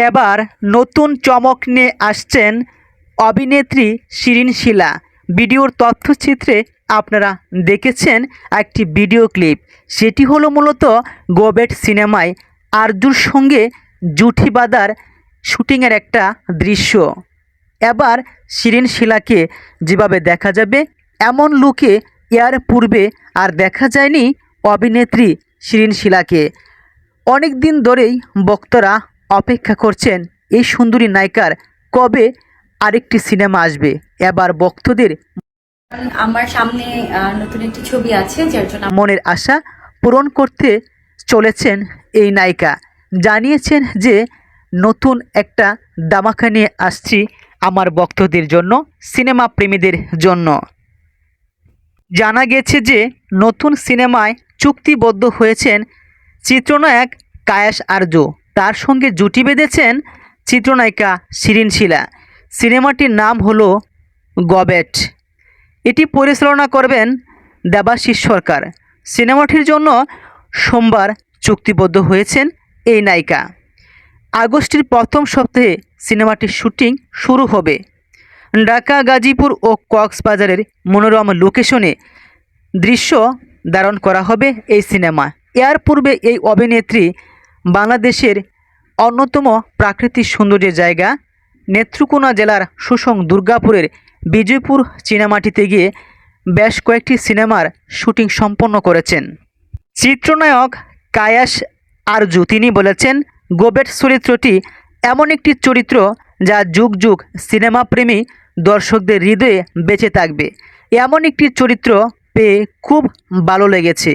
এবার নতুন চমক নিয়ে আসছেন অভিনেত্রী শিরিন শিলা। ভিডিওর তথ্যচিত্রে আপনারা দেখেছেন একটি ভিডিও ক্লিপ। সেটি হলো মূলত গোবেট সিনেমায় আরজুর সঙ্গে জুঠি বাঁধার শুটিংয়ের একটা দৃশ্য। এবার শিরিন শিলাকে যেভাবে দেখা যাবে, এমন লুকে এর পূর্বে আর দেখা যায়নি অভিনেত্রী শিরিন শিলাকে। অনেক দিন ধরেই বক্তারা অপেক্ষা করছেন এই সুন্দরী নায়িকার কবে আরেকটি সিনেমা আসবে? এবার ভক্তদের আমার সামনে নতুন একটি ছবি আছে যার জন্য মনের আশা পূরণ করতে চলেছেন এই নায়িকা। জানিয়েছেন যে নতুন একটা দামাকা নিয়ে আসছি আমার ভক্তদের জন্য সিনেমা প্রেমীদের জন্য। জানা গেছে যে নতুন সিনেমায় চুক্তিবদ্ধ হয়েছেন চিত্রনায়ক কায়াস আর্য তার সঙ্গে জুটি বেঁধেছেন চিত্রনায়িকা শিরিন শিলা। সিনেমাটির নাম হলো গবেট। এটি পরিচালনা করবেন দেবাশিস সরকার। সিনেমাটির জন্য সোমবার চুক্তিবদ্ধ হয়েছেন এই নায়িকা। আগস্টের প্রথম সপ্তাহে সিনেমাটির শুটিং শুরু হবে। ঢাকা, গাজীপুর ও কক্সবাজারের মনোরম লোকেশনে দৃশ্য ধারণ করা হবে এই সিনেমা এর পূর্বে এই অভিনেত্রী বাংলাদেশের অন্যতম প্রাকৃতিক সৌন্দর্যের জায়গা নেত্রকোনা জেলার সুসং দুর্গাপুরের বিজয়পুর চীনামাটিতে গিয়ে বেশ কয়েকটি সিনেমার শুটিং সম্পন্ন করেছেন। চিত্রনায়ক কায়াস আরজু তিনি বলেছেন গোবেট চরিত্রটি এমন একটি চরিত্র যা যুগ যুগ সিনেমা প্রেমী দর্শকদের হৃদয়ে বেঁচে থাকবে। এমন একটি চরিত্র পেয়ে খুব ভালো লেগেছে।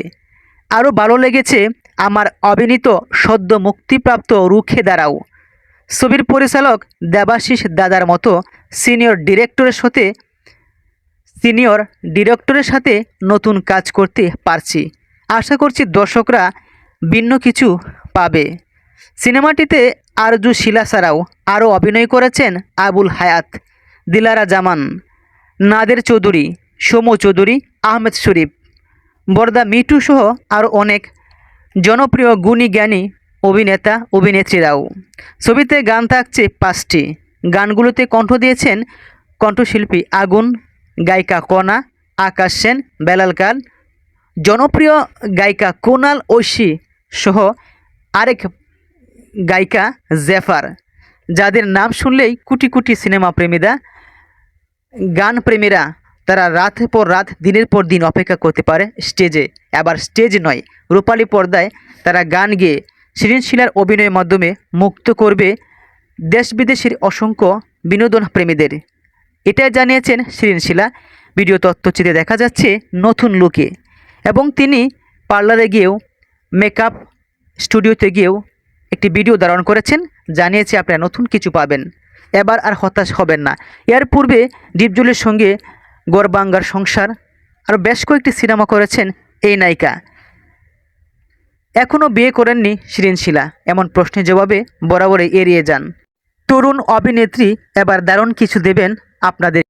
আরও ভালো লেগেছে আমার অভিনীত সদ্য মুক্তিপ্রাপ্ত রুখে দাঁড়াও। ছবির পরিচালক দেবাশিস দাদার মতো সিনিয়র ডিরেক্টরের সাথে সিনিয়র ডিরেক্টরের সাথে নতুন কাজ করতে পারছি। আশা করছি দর্শকরা ভিন্ন কিছু পাবে। সিনেমাটিতে আরজু শিলা ছাড়াও আরও অভিনয় করেছেন আবুল হায়াত, দিলারা জামান, নাদের চৌধুরী, সোমু চৌধুরী, আহমেদ শরীফ, বরদা মিটু সহ আরও অনেক জনপ্রিয় গুণী জ্ঞানী অভিনেতা অভিনেত্রীরাও ছবিতে গান থাকছে পাঁচটি। গানগুলোতে কণ্ঠ দিয়েছেন কণ্ঠশিল্পী আগুন, গায়িকা কণা, আকাশ সেন, বেলাল কাল। জনপ্রিয় গায়িকা কোনাল ঐশী সহ আরেক গায়িকা জেফার, যাদের নাম শুনলেই কোটি কোটি সিনেমা প্রেমীরা গান প্রেমীরা তারা রাত পর রাত, দিনের পর দিন অপেক্ষা করতে পারে স্টেজে। আবার স্টেজ নয়, রূপালী পর্দায় তারা গান গেয়ে সৃজনশীলার অভিনয়ের মাধ্যমে মুক্ত করবে দেশ বিদেশের অসংখ্য বিনোদন প্রেমীদের এটাই জানিয়েছেন সৃজনশীলা। ভিডিও তথ্যচিত্রে দেখা যাচ্ছে নতুন লুকে এবং তিনি পার্লারে গিয়েও মেকআপ স্টুডিওতে গিয়েও একটি ভিডিও ধারণ করেছেন, জানিয়েছে আপনারা নতুন কিছু পাবেন। এবার আর হতাশ হবেন না। এর পূর্বে ডিপজলের সঙ্গে গড়বাঙ্গার সংসার আর বেশ কয়েকটি সিনেমা করেছেন এই নায়িকা। এখনও বিয়ে করেননি শিরিনশিলা এমন প্রশ্নের জবাবে বরাবরই এড়িয়ে যান। তরুণ অভিনেত্রী এবার দারুণ কিছু দেবেন আপনাদের